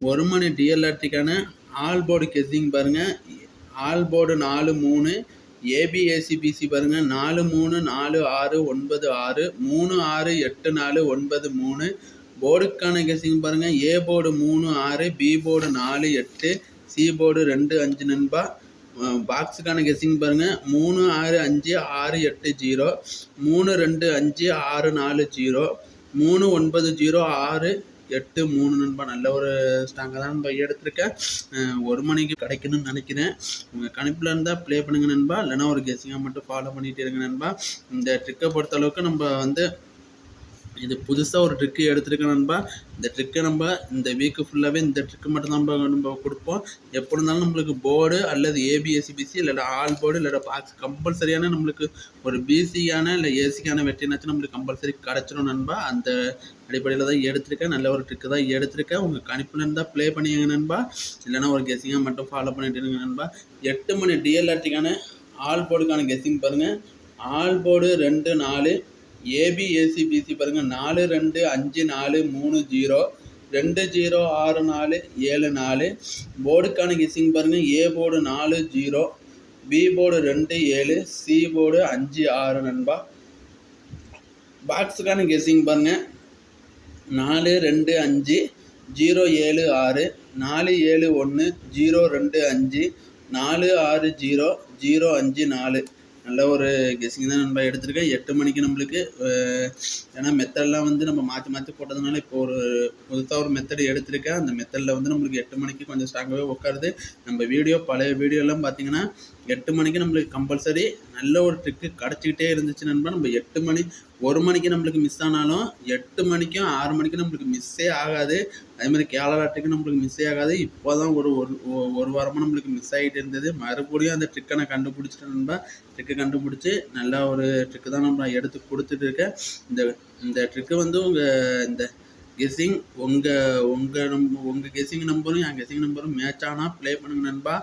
ஒரு மணி டிஎல்ஆர்டிக்கான ஆல் போர்டு கெஸ்ஸிங் பாருங்கள் ஆல் போர்டு நாலு மூணு. ஏபிஏசிபிசி பாருங்கள் நாலு மூணு நாலு ஆறு ஒன்பது ஆறு. மூணு ஆறு எட்டு நாலு ஒன்பது மூணு. போர்டுக்கான கெஸ்ஸிங் பாருங்கள் ஏ போர்டு மூணு ஆறு. பி போர்டு நாலு எட்டு. சி போர்டு ரெண்டு அஞ்சு நண்பா. பாக்ஸுக்கான கெஸ்ஸிங் பாருங்கள் மூணு ஆறு அஞ்சு ஆறு எட்டு ஜீரோ. மூணு ரெண்டு அஞ்சு ஆறு நாலு ஜீரோ. மூணு ஒன்பது ஜீரோ ஆறு. எட்டு மூணு நண்பா நல்ல ஒரு ஸ்டாங்காக தான் நண்பா எடுத்திருக்கேன் ஒரு மணிக்கு கிடைக்கணும்னு நினைக்கிறேன். உங்கள் கணிப்பில் இருந்தால் ப்ளே பண்ணுங்க நண்பா. இல்லைன்னா ஒரு கெஸ்ஸிங்காக மட்டும் ஃபாலோ பண்ணிகிட்டே இருங்க நண்பா. இந்த ட்ரிக்கை பொறுத்த அளவுக்கு நம்ம வந்து இது புதுசாக ஒரு ட்ரிக்கு எடுத்துருக்கேன் நண்பா. இந்த ட்ரிக்கை நம்ம இந்த வீக்கு ஃபுல்லாகவே இந்த ட்ரிக்கு மட்டும் நம்ம நம்ம கொடுப்போம். எப்படி இருந்தாலும் நம்மளுக்கு போர்டு அல்லது ஏபிஎஸ்சிபிசி இல்லை ஆல் போர்டு இல்லை பாக்ஸ் கம்பல்சரியான நம்மளுக்கு ஒரு பிசியான இல்லை ஏசிக்கான வெற்றினாச்சும் நம்மளுக்கு கம்பல்சரி கிடச்சிடும் நண்பா. அந்த அடிப்படையில் தான் எடுத்திருக்கேன். நல்ல ஒரு ட்ரிக்கு தான் எடுத்திருக்கேன். உங்கள் கணிப்பில் இருந்தால் ப்ளே பண்ணிங்க நண்பா. இல்லைனா ஒரு கெஸிங்காக மட்டும் ஃபாலோ பண்ணிட்டு இருங்க நண்பா. எட்டு மணி டிஎல்ஆர்டிக்கான ஆல் போர்டுக்கான கெஸ்ஸிங் பாருங்கள் ஆல் போர்டு ரெண்டு நாலு ஏபிஏசிபிசி பாருங்கள் நாலு ரெண்டு அஞ்சு நாலு மூணு ஜீரோ. ரெண்டு ஜீரோ ஆறு நாலு ஏழு நாலு. போர்டுக்கான கெஸ்ஸிங் பாருங்கள் ஏ போர்டு நாலு ஜீரோ. பி போர்டு ரெண்டு ஏழு. சி போர்டு அஞ்சு ஆறு நண்பா. பாக்ஸுக்கான கெஸ்ஸிங் பாருங்கள் நாலு ரெண்டு அஞ்சு. ஜீரோ ஏழு ஆறு. நாலு ஏழு ஒன்று ஜீரோ ரெண்டு அஞ்சு. நாலு ஆறு ஜீரோ. ஜீரோ அஞ்சு நாலு. நல்ல ஒரு கெஸ்ஸிங் தான் நம்ம எடுத்திருக்கேன். எட்டு மணிக்கு நம்மளுக்கு ஏன்னா மெத்தட்லாம் வந்து நம்ம மாற்றி மாற்றி போட்டதுனால இப்போ ஒரு புதுசாக ஒரு மெத்தட் எடுத்திருக்கேன். அந்த மெத்தடில் வந்து நம்மளுக்கு எட்டு மணிக்கு கொஞ்சம் ஸ்ட்ராங்காகவே உட்காருது நம்ம வீடியோ பழைய வீடியோலாம் பார்த்தீங்கன்னா எட்டு மணிக்கு நம்மளுக்கு கம்பல்சரி நல்ல ஒரு ட்ரிக்கு கிடச்சிக்கிட்டே இருந்துச்சு நண்பா. நம்ம எட்டு மணி ஒரு மணிக்கு நம்மளுக்கு மிஸ் ஆனாலும் எட்டு மணிக்கும் ஆறு மணிக்கும் நம்மளுக்கு மிஸ்ஸே ஆகாது. அதே மாதிரி கேரளாட்டுக்கு நம்மளுக்கு மிஸ்ஸே ஆகாது. இப்போ தான் ஒரு ஒரு ஒரு வாரமாக நம்மளுக்கு மிஸ் ஆகிட்டு இருந்தது. மறுபடியும் அந்த ட்ரிக்கை நான் கண்டுபிடிச்சிட்டேன் நண்பா. ட்ரிக்கு கண்டுபிடிச்சி நல்லா ஒரு ட்ரிக்கு தான் நம்ம எடுத்து கொடுத்துட்டு இருக்கேன். இந்த இந்த ட்ரிக்கு வந்து உங்கள் இந்த கெஸ்ஸிங் உங்கள் உங்கள் நம் உங்கள் கெஸ்ஸிங் நம்பரும் என் கெஸ்ஸிங் நம்பரும் மேட்ச் ஆனால் ப்ளே பண்ணுங்க நண்பா.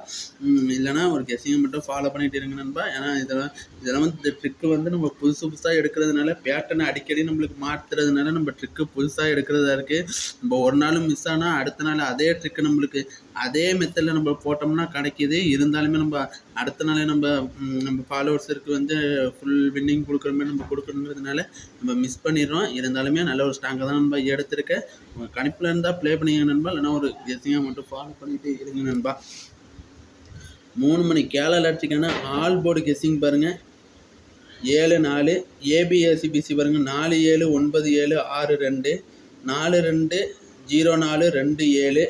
இல்லைனா இல்லைன்னா ஒரு கெஸ்ஸிங்கை மட்டும் ஃபாலோ பண்ணிகிட்டு இருங்க நண்பா. ஏன்னா இதெல்லாம் இதெல்லாம் வந்து இந்த ட்ரிக்கு வந்து நம்ம புதுசு புதுசாக எடுக்கிறதுனால பேட்டர்னை அடிக்கடி நம்மளுக்கு மாற்றுறதுனால நம்ம ட்ரிக்கு புதுசாக எடுக்கிறதா இருக்குது நம்ம ஒரு நாள் மிஸ் ஆனால் அடுத்த நாள் அதே ட்ரிக்கு நம்மளுக்கு அதே மெத்தடில் நம்ம போட்டோம்னா கிடைக்கிது. இருந்தாலுமே நம்ம அடுத்த நாளே நம்ம நம்ம ஃபாலோவர்ஸருக்கு வந்து ஃபுல் வின்னிங் கொடுக்குற மாதிரி நம்ம கொடுக்கணுங்கிறதுனால நம்ம மிஸ் பண்ணிடுறோம். இருந்தாலுமே நல்ல ஒரு ஸ்ட்ராங்காக தான் நம்ம எடுத்திருக்கேன் உங்கள் கணிப்பில் இருந்தால் ப்ளே பண்ணிங்க நண்பா. இல்லைன்னா ஒரு கெஸ்ஸிங்காக மட்டும் ஃபாலோ பண்ணிட்டு இருங்க நண்பா. மூணு மணி கேரளா லாட்சிக்கான ஆல் போர்டு கெஸ்ஸிங் பாருங்கள் ஏழு நாலு ஏபிஎஸ்சிபிசி பாருங்கள் நாலு ஏழு ஒன்பது ஏழு ஆறு ரெண்டு நாலு ரெண்டு ஜீரோ நாலு ரெண்டு ஏழு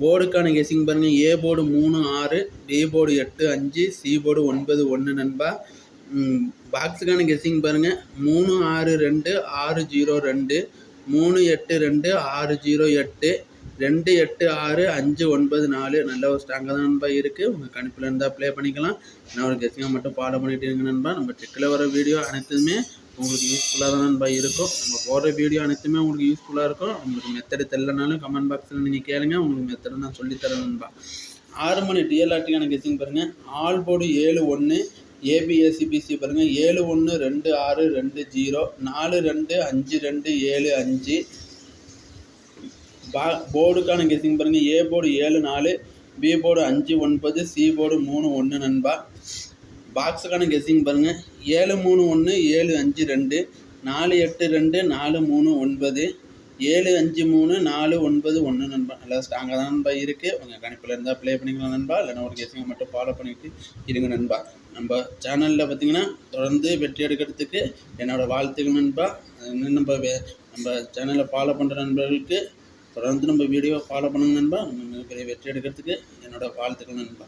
போர்டுக்கான கெஸ்ஸிங் பாருங்கள் ஏ போர்டு மூணு ஆறு டி போர்டு எட்டு அஞ்சு சி போர்டு ஒன்பது ஒன்று நண்பா. பாக்ஸுக்கான கெஸ்ஸிங் பாருங்கள் மூணு ஆறு ரெண்டு ஆறு ஜீரோ ரெண்டு. மூணு எட்டு ரெண்டு ஆறு ஜீரோ எட்டு. ரெண்டு எட்டு ஆறு அஞ்சு ஒன்பது நாலு. நல்ல ஒரு ஸ்ட்ராங்காக தான் நண்பா இருக்குது உங்கள் கணிப்பில் இருந்தால் ப்ளே பண்ணிக்கலாம். நான் ஒரு கெஸ்ஸிங்காக மட்டும் ஃபாலோ பண்ணிட்டு இருங்க நண்பா. நம்ம டெக்கில் வர வீடியோ அனைத்துமே உங்களுக்கு யூஸ்ஃபுல்லாக தான் நண்பா இருக்கும். நம்ம போடுற வீடியோ அனைத்துமே உங்களுக்கு யூஸ்ஃபுல்லாக இருக்கும். உங்களுக்கு மெத்தடு தெரிலனாலும் கமெண்ட் பாக்ஸில் நீங்கள் கேளுங்க. உங்களுக்கு மெத்தடு நான் சொல்லித்தரேன் நண்பா. ஆறு மணி டிஎல்ஆர்டிக்கான கெஸ்ஸிங் பாருங்கள் ஆல் போர்டு ஏழு ஒன்று ஏபிஎஸ்சிபிசி பாருங்கள் ஏழு ஒன்று ரெண்டு ஆறு ரெண்டு ஜீரோ நாலு ரெண்டு அஞ்சு ரெண்டு ஏழு அஞ்சு. பா போர்டுக்கான கெஸ்ஸிங் பாருங்கள் ஏ போர்டு ஏழு நாலு பி போர்டு அஞ்சு ஒன்பது சி போர்டு மூணு ஒன்று நண்பா. பாக்ஸுக்கான கெஸ்ஸிங் பாருங்கள் ஏழு மூணு ஒன்று ஏழு அஞ்சு ரெண்டு நாலு எட்டு ரெண்டு நாலு மூணு ஒன்பது ஏழு அஞ்சு மூணு நாலு ஒன்பது ஒன்று நண்பா. நல்லா ஸ்ட்ராங்காக தான் நண்பா இருக்குது உங்கள் கணிப்பில் இருந்தால் ப்ளே பண்ணிக்கலாம் நண்பா. இல்லைனா ஒரு கெஸ்ஸிங்கை மட்டும் ஃபாலோ பண்ணிவிட்டு இருங்க நண்பா. நம்ம சேனலில் பார்த்தீங்கன்னா தொடர்ந்து வெற்றி எடுக்கிறதுக்கு என்னோடய வாழ்த்துக்கள் நண்பா. இன்னும் நம்ம வே- நம்ம சேனலை ஃபாலோ பண்ணுற நண்பர்களுக்கு தொடர்ந்து நம்ம வீடியோ ஃபாலோ பண்ணுங்க நண்பா. மிகப்பெரிய வெற்றி எடுக்கிறதுக்கு என்னோடய வாழ்த்துக்கள் நண்பா.